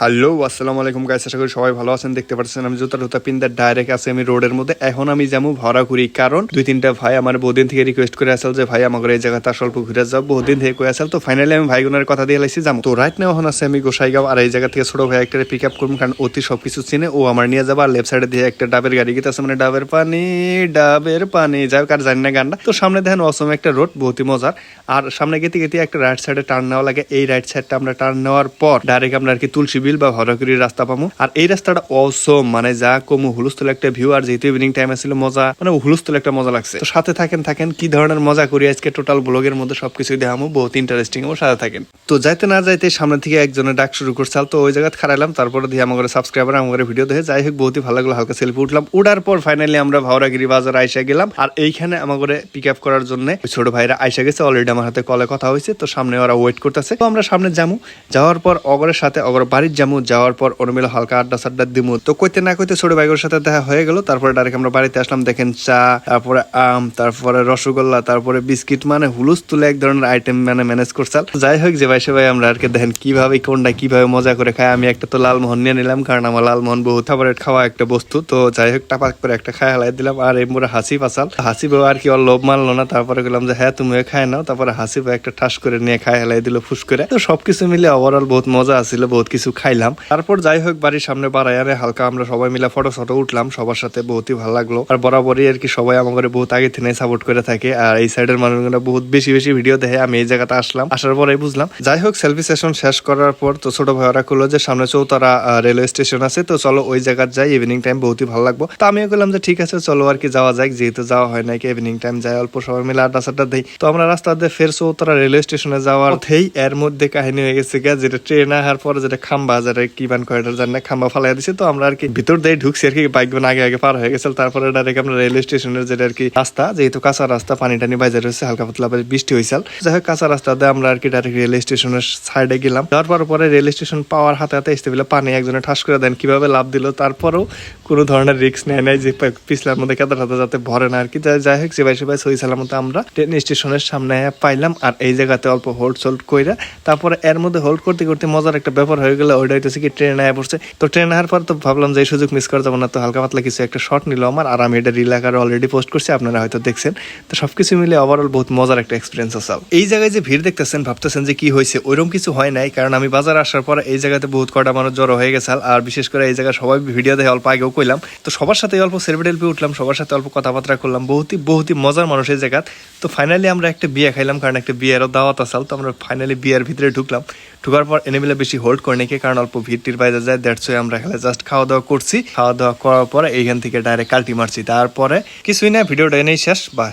Hello, আসসালামু আলাইকুম guys আশা করি সবাই ভালো আছেন, দেখতে পাচ্ছেন আমি জুতা টুতা পিন্দার ডাইরেক্ট আছে আমি রোডের মধ্যে। এখন আমি যাব ভরা করি কারণ দুই তিনটা ভাই আমার বহুদিন থেকে রিকোয়েস্ট করে আসল যে, ভাই আমাকে এই জায়গাটা স্বল্প ঘুরে যাও। বহুদিন থেকে কয়ে আসল, তো ফাইনালি আমি ভাইগুনের কথা দিয়ে লাইছি, যাব। তো রাইট নাও এখন আছে আমি গোসাইগাঁও, আর এই জায়গা থেকে ছোট ভাই একটা পিক আপ করব কারণ অতি সবকিছু চিনে ও আমার নিয়ে যাব, আর লেফট সাইডে দিয়ে একটা ডাবের গাড়ি গীত আছে মানে ডাবের পানি ডাবের পানি, যাই হোক, আর জানি না গানটা। তো সামনে দেখেন অসম একটা রোড বহুতই মজার। আর সামনে গেতে গেতে একটা রাইট সাইডে টার্ন নেওয়া লাগে, এই রাইট সাইডটা আমরা টার্ন নেওয়ার পর ডাইরেক্ট আমরা আর কি তুলসী বিল বা হরকুরির রাস্তা পাবো আর এই রাস্তাটা অসম মানে যা কমু, হুলস্থুল একটা ভিউ আর যেহেতু ইভিনিং টাইম ছিল মজা মানে হুলস্থুল একটা মজা লাগছে। তো সাথে থাকেন থাকেন, কি ধরনের মজা করি আজকে টোটাল ব্লগের মধ্যে সবকিছুই দেখামো, বহুত ইন্টারেস্টিং এবং সাথে থাকেন। তো যাইতে না যাইতে সামনে থেকে একজনের ডাক শুরু করছাল তো ওই জায়গায় খারাইলাম তারপরে দিয়ে আমার সাবস্ক্রাইবার আমার ভিডিও দেখে, যাই হোক, বহুতই ভালো লাগল, হালকা সেলফি উঠলাম। উঠার পর ফাইনালি আমরা ভাওরাগিরি বাজার আইসা গেলাম, আর এইখানে আমার পিক আপ করার জন্য ছোট ভাইরা আইসা গেছে অলরেডি আমার হাতে কলে কথা হয়েছে, তো সামনে ওরা ওয়েট করতেছে। তো আমরা সামনে যাব যাওয়ার পর অগরের সাথে অগর বাড়ির যামু যাওয়ার পর অনুমিল হালকা আড্ডা সাড্ডা দিমু। তো কইতে না কইতে ছোট ভাইগোর সাথে দেখা হয়ে গেল, তারপরে ডাইরেক্ট আমরা বাড়িতে আসলাম, দেখেন চা, তারপরে আম, তারপরে রসগোল্লা, তারপরে বিস্কিট মানে হুলুস তুলে এক ধরনের আইটেম মানে ম্যানেজ করছাল যাই হোক, যে ভাই সে ভাই, আমরা আর কি দেখেন কীভাবে, কোনটা কীভাবে মজা করে খাই, আমি একটা তো লালমোহন নিয়ে নিলাম, কারণ আমার লালমোহন বহু ফেভারিট খাওয়া একটা বস্তু। তো যাই হোক, টাপাক করে একটা খাই হালাই দিলাম, আর এই মোড়ে হাসি পাসাল হাসি বউ আর কি ওর লোভ মানলো না, তারপরে গেলাম যে হ্যাঁ তুমিও খায় নাও। তারপরে হাসি বউ একটা ঠাস করে নিয়ে খাই হেলাই দিল, ফুস করে। তো সবকিছু মিলে ওভারঅল বহুত মজা আসছিল বহুত কিছু খাইলাম। তারপর যাই হোক, বাড়ির সামনে বাড়াই হালকা আমরা সবাই মিলে ফটো ফটো উঠলাম। সবার সাথে বহুতই ভালো লাগল। আর বরাবরই আর কি সবাই আমাকে বহুত আগে থেকে সাপোর্ট করে থাকে। আর এই সাইডের মানুষগুলো বহুত বেশি বেশি ভিডিও দেখে আমি এই জায়গাতে আসলাম। আসার পরে বুঝলাম। যাই হোক সেলফি সেশন শেষ করার পর তো ছোট ভাই ওরা করল যে, সামনে চৌতারা রেলওয়ে স্টেশন আছে, তো চলো ওই জায়গায় যাই ইভিনিং টাইম বহুতই ভালো লাগবো। তো আমিও বললাম যে, ঠিক আছে, চলো আর কি যাওয়া যাক। যেহেতু যাওয়া হয় নাকি ইভিনিং টাইম যাই, অল্প সবাই মিলে আড্ডা সাড্ডা দিই। তো আমরা রাস্তা দিয়ে ফের চৌতারা রেলওয়ে স্টেশনে যাওয়ার এর মধ্যে কাহিনী হয়ে গেছে যেটা ট্রেন আসার পরে যেটা খাম্বা যেটা কি বান কয়টার জানি খাম্বা ফালাই দিছে, তো আমরা আর কি ভিতর দিয়ে ঢুকছি আর কি বাইক আগে আগে পার হয়ে গেছে। তারপরে ডাইরেক্ট আমরা রেলওয়ে স্টেশনের যেটা আর কি রাস্তা, যেহেতু কাঁচা রাস্তা পানি টানি বাজার হয়েছে হালকা পাতলা বৃষ্টি হয়েছিল যাই হোক, কাঁচা রাস্তা দিয়ে আমরা আর কি ডাইরেক্ট রেলওয়ে স্টেশনের সাইডে গেলাম। যাওয়ার পর পরে রেল স্টেশন পাওয়ার হাতে হাতে আসতে পেলে পানি একজনে ঠাস করে দেন, কীভাবে লাভ দিল? তারপরেও কোনো ধরনের রিস্ক নেয় নাই যে পিছলার মধ্যে কেদার হাতে যাতে ভরে না আর কি যাই- হোক, সেবাই সেবাই সই সালামত আমরা ট্রেন স্টেশনের সামনে পাইলাম। আর এই জায়গাতে অল্প হোল্ড সোল্ড কইরা, তারপরে এর মধ্যে হোল্ড করতে করতে মজার একটা ব্যাপার হয়ে গেল ওইটা হইতেছে কি ট্রেন আয়া পড়ছে। তো ট্রেন আসার পর তো ভাবলাম যে এই সুযোগ মিস করা যাব না, তো হালকা পাতলা কিছু একটা শর্ট নিল আমার, আর আমি এটা রিল আকারে অলরেডি পোস্ট করছি, আপনারা হয়তো দেখছেন। তো সবকিছু মিলে ওভারঅল বহুত মজার একটা এক্সপিরিয়েন্স আছে। এই জায়গায় যে ভিড় দেখতেছেন, ভাবতেছেন যে কি হয়েছে, ওইরকম কিছু হয় নাই, কারণ আমি বাজার আসার পর এই জায়গাতে বহুত কটা মানুষ জড়ো হয়ে গেছে, আর বিশেষ করে এই জায়গায় সবাই ভিডিও দেখে অল্প আগেও কইলাম। তো সবার সাথে অল্প সেলফি টেলফি উঠলাম, সবার সাথে অল্প কথাবার্তা করলাম, বহুতই বহুতই মজার মানুষ এই জায়গা তো ফাইনালি আমরা একটা বিয়ে খাইলাম, কারণ একটা বিয়েরও দাওয়াত আসাল তো আমরা ফাইনালি বিয়ের ভিতরে ঢুকলাম। ঢুকার পর এনেমিলে বেশি হোল্ড করে নাকি কারণ অল্প ভিড়টির বাইরে যায় দ্যাটস আমরা এখানে জাস্ট খাওয়া দাওয়া করছি। খাওয়া দাওয়া করার পরে এইখান থেকে ডাইরেক্ট কাল্টি মারছি। তারপরে কিছুই না, ভিডিওটা এনেই শেষ। বাই